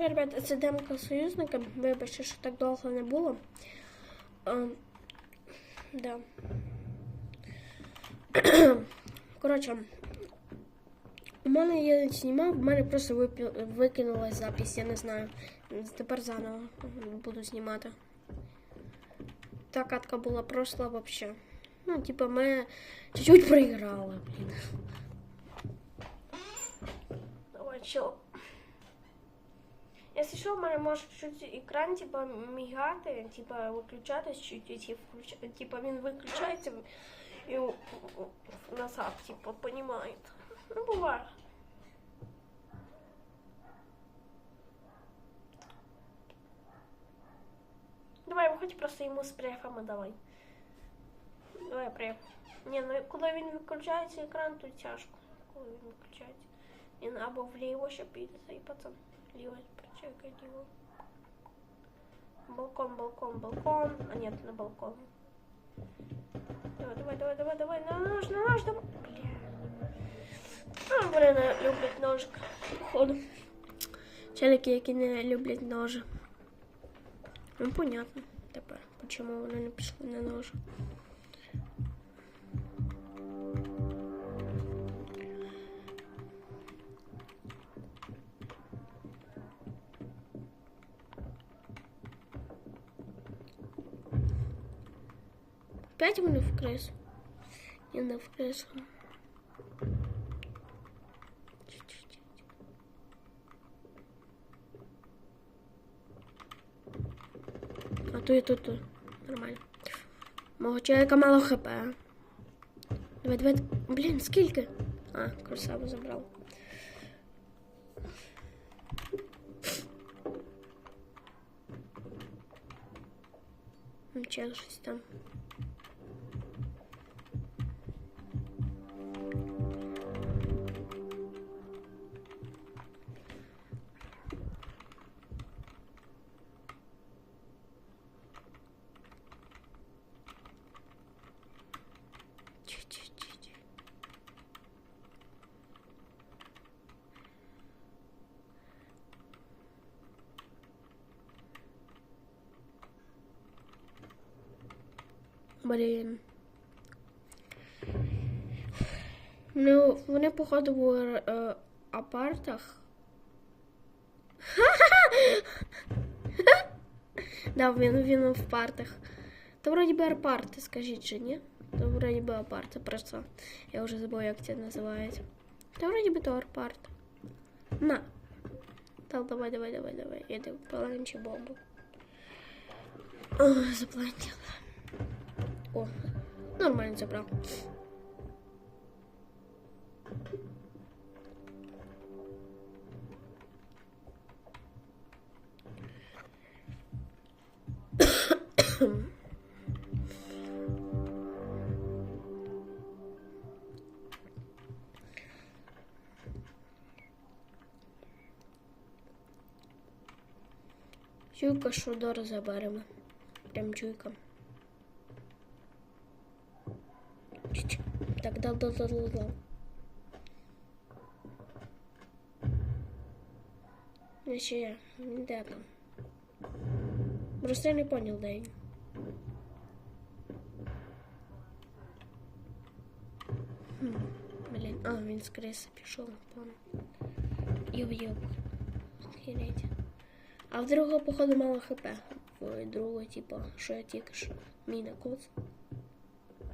Що, ребята, це демка союзника. Вибачте, що так довго не було. А, да. Коротше, у мене я не знімав, в мене просто випі- запись, я не знаю. Тепер заново буду знімати. Та катка була пройшла вообще. Ну, типа, ми чуть-чуть проіграли, блін. Давай, чо. В мене може чуть екран, типа, мігати, типа, виключатись чуть-чуть, і включ... типа, він у- у- назад, типа, понімаєте. Ну, буває. Давай, виходь просто йому з префами давай. Давай преф. Ні, ну коли він виключається екран, то тяжко. Коли він виключається. Він або вліво ще піде цей пацан. Ліво, прочекай, ліво. Балкон, балкон, балкон. А нет, на балкон. Давай, давай, давай, давай, давай, на нож, на нож, давай. Бля. А, вони не люблять ножик. Походу. Челики, які не люблять ножи. Ну, понятно тепер, чому вони не пішли на нож. Опять вони в крису? Ні, не в крису. Чуть-чуть. А то і тут, тут. Нормально. Мого чоловіка мало хп. Давай, давай. Блін, скільки? А, красаву забрав. Ну, Чел щось там. Блін. Ну, вони, походу, в е, апартах. да, він, він в партах. Та вроді би апарти, скажіть же, ні? Та вроді би апарти, просто я вже забув, як це називається. Та вроді би то апарт. На. Та давай, давай, давай, давай. Іди паленчі бомбу. О, заплатила. О, нормально забрав. Чуйка Шудор заберемо. Прям чуйка. Чуть. Дал, дал, дал, дал. Ну, ще я. Там? Просто я не понял, де він. Хм, Блін, а, він з криси пішов, напевно. Йоб-йоб. Охереть. А в другого, походу, мало хп. В другого, типа, що я тільки що. Міна коц.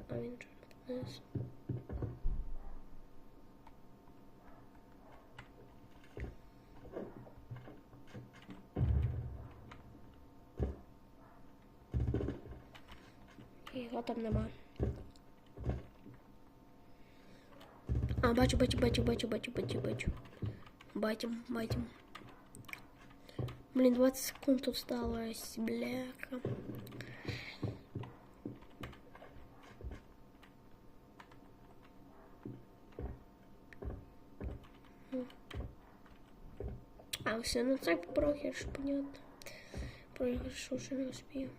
А він же там нема. А, бачу, бачу, бачу, бачу, бачу, бачу, бачу. Бачим, бачим. Блин, 20 секунд осталось, бляха. А, все, ну так проигрыш, понятно. Проигрыш уже не успею.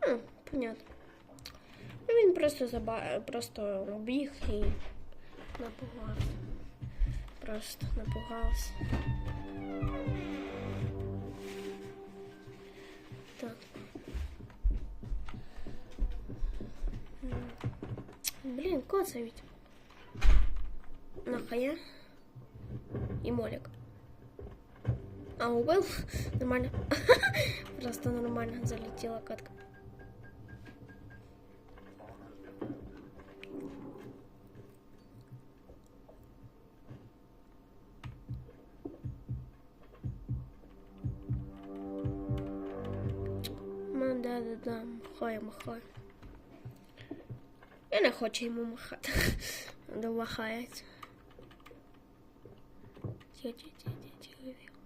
А, понятно. Ну, він просто заба... просто біг і напугався. Просто напугався. Так. Блін, коцають. Нахая. І молік. А убив? Нормально. Просто нормально залетела катка. Ну, да, да, да, махає, махає. Я не хочу йому махати. Домахається. Тихо, тихо, тихо, тихо.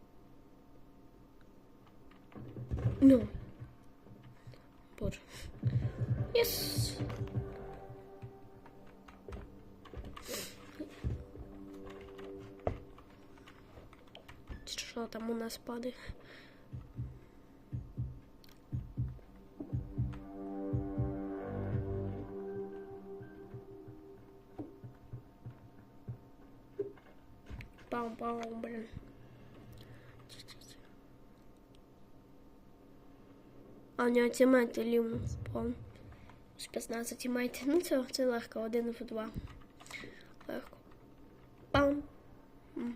Ну. Боже. Єс. Що там у нас падає? А у нього тімейти лівно спав. Спецназа тімейти. Ну це, це легко, один в два. Легко. Пам.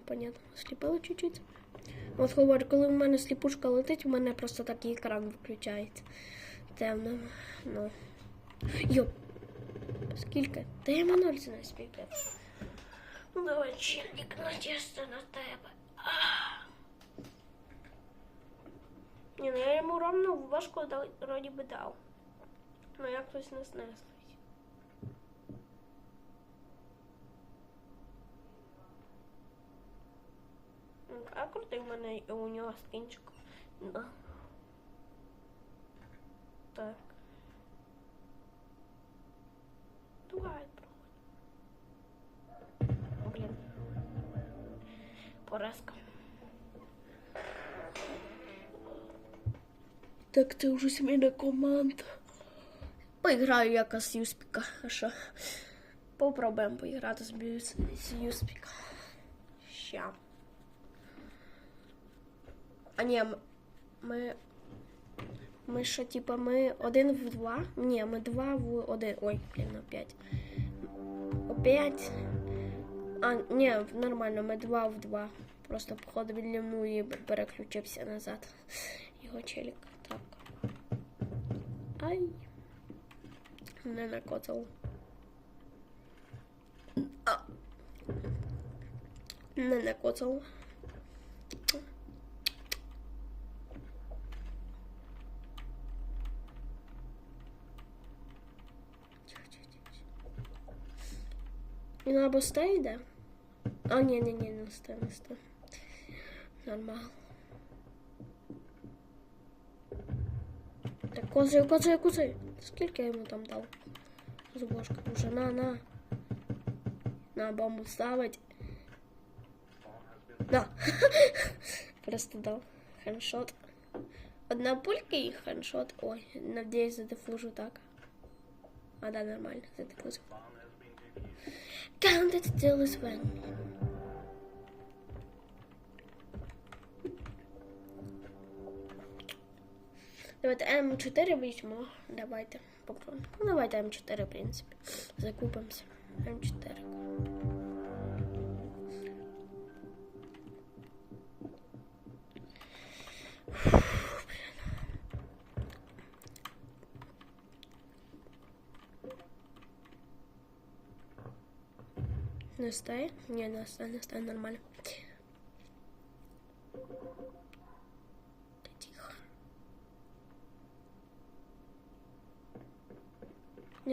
Понятно. Сліпило чуть-чуть. От говорю, коли в мене сліпушка летить, у мене просто такий екран виключається. Темно. Ну. Йоп. Скільки? Та я маноль це не. Чільник, надіжда на тебе. Ні, ну я йому ровно важко дав, вроді би дав. Ну як хтось не снеслить. Ну, А крутий в мене у нього скінчик. Да. Так. Так це вже сімейна команда. Поіграю якось з Юспіка. А що? Попробуємо поіграти з, Юспіка. Ща. А ні, ми. Ми що, типа, ми один в два? Ні, ми два в один. Ой, блін, опять. Опять. А, ні, нормально, ми два в два. Просто походу відлівну і переключився назад. Його челік. Так. Ай. Не накоцав. А. Не накоцав. Він або стає йде? А, ні, ні, ні, не стає, не стає. Нормально. Так, козай, козай, козай. Скільки я йому там дав? Зубошка уже, на, на. На бомбу ставить. На. Просто дав. Хедшот. Одна пулька і хедшот. Ой, надіюсь, задефужу так. А, да, нормально, задефузив. Counted till is when. Давайте М4 візьмо. Давайте попробуємо. Ну, давайте М4, в принципі. Закупимося. М4. Не стає? Ні, не стає, не стає нормально.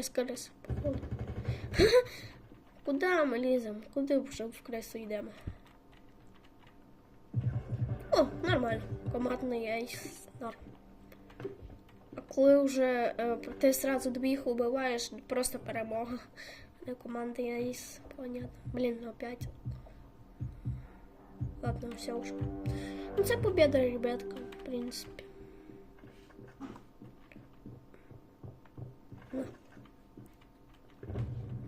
Скалися, походу. Куди ми ліземо? Куди вже в кресу йдемо? О, нормально. Командний яйць. Норм. А коли вже е, ти сразу двох убиваєш, просто перемога. Не команда яйць. Понятно. Блін, опять. Ладно, все уже. Ну, це победа, ребятка, в принципі. Ну.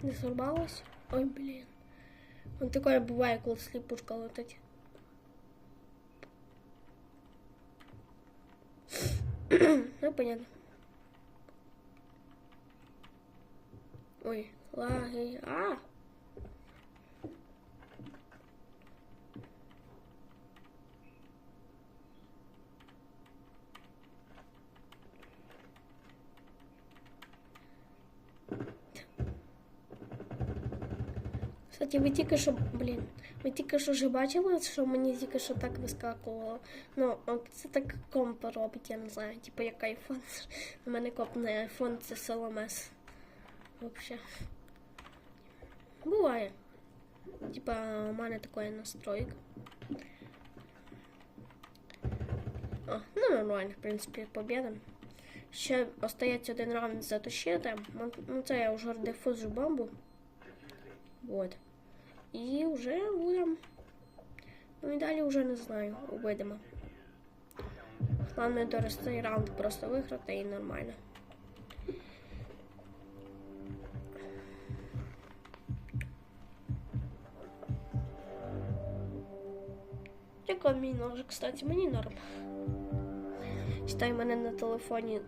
Не сорвалось? Ой, блін. Он таке буває, коли сліпушка летить. ну, понятно. Ой, лаги. А! Кстати, ви тільки що, блін, ви тільки що вже бачили, що мені тільки що так вискакувало. Ну, це так комп робить, я не знаю, типу як айфон. У мене не айфон, це соломес. Вообще. Буває. Типа, у мене такий настройк. О, ну нормально, в принципі, побіда. Ще остається один раунд затащити. Ну, це я вже дефузжу бомбу. Вот. І вже будемо. Ну і далі вже не знаю, увидимо. Головне до раунд просто виграти і нормально. Який мій ножик, кстати, мені норм. Читай мене на телефоні.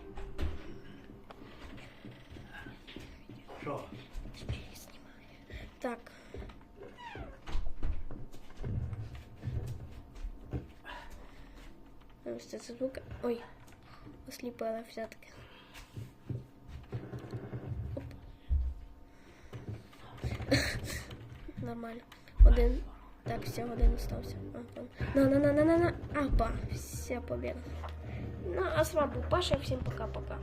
Що? Так. Ось це звук. Ой, осліпила все-таки. Нормально. Один. Так, все, один остався. На, на, на, на, на, на. Апа, вся победа. Ну, а с вами был Паша. Всем пока-пока.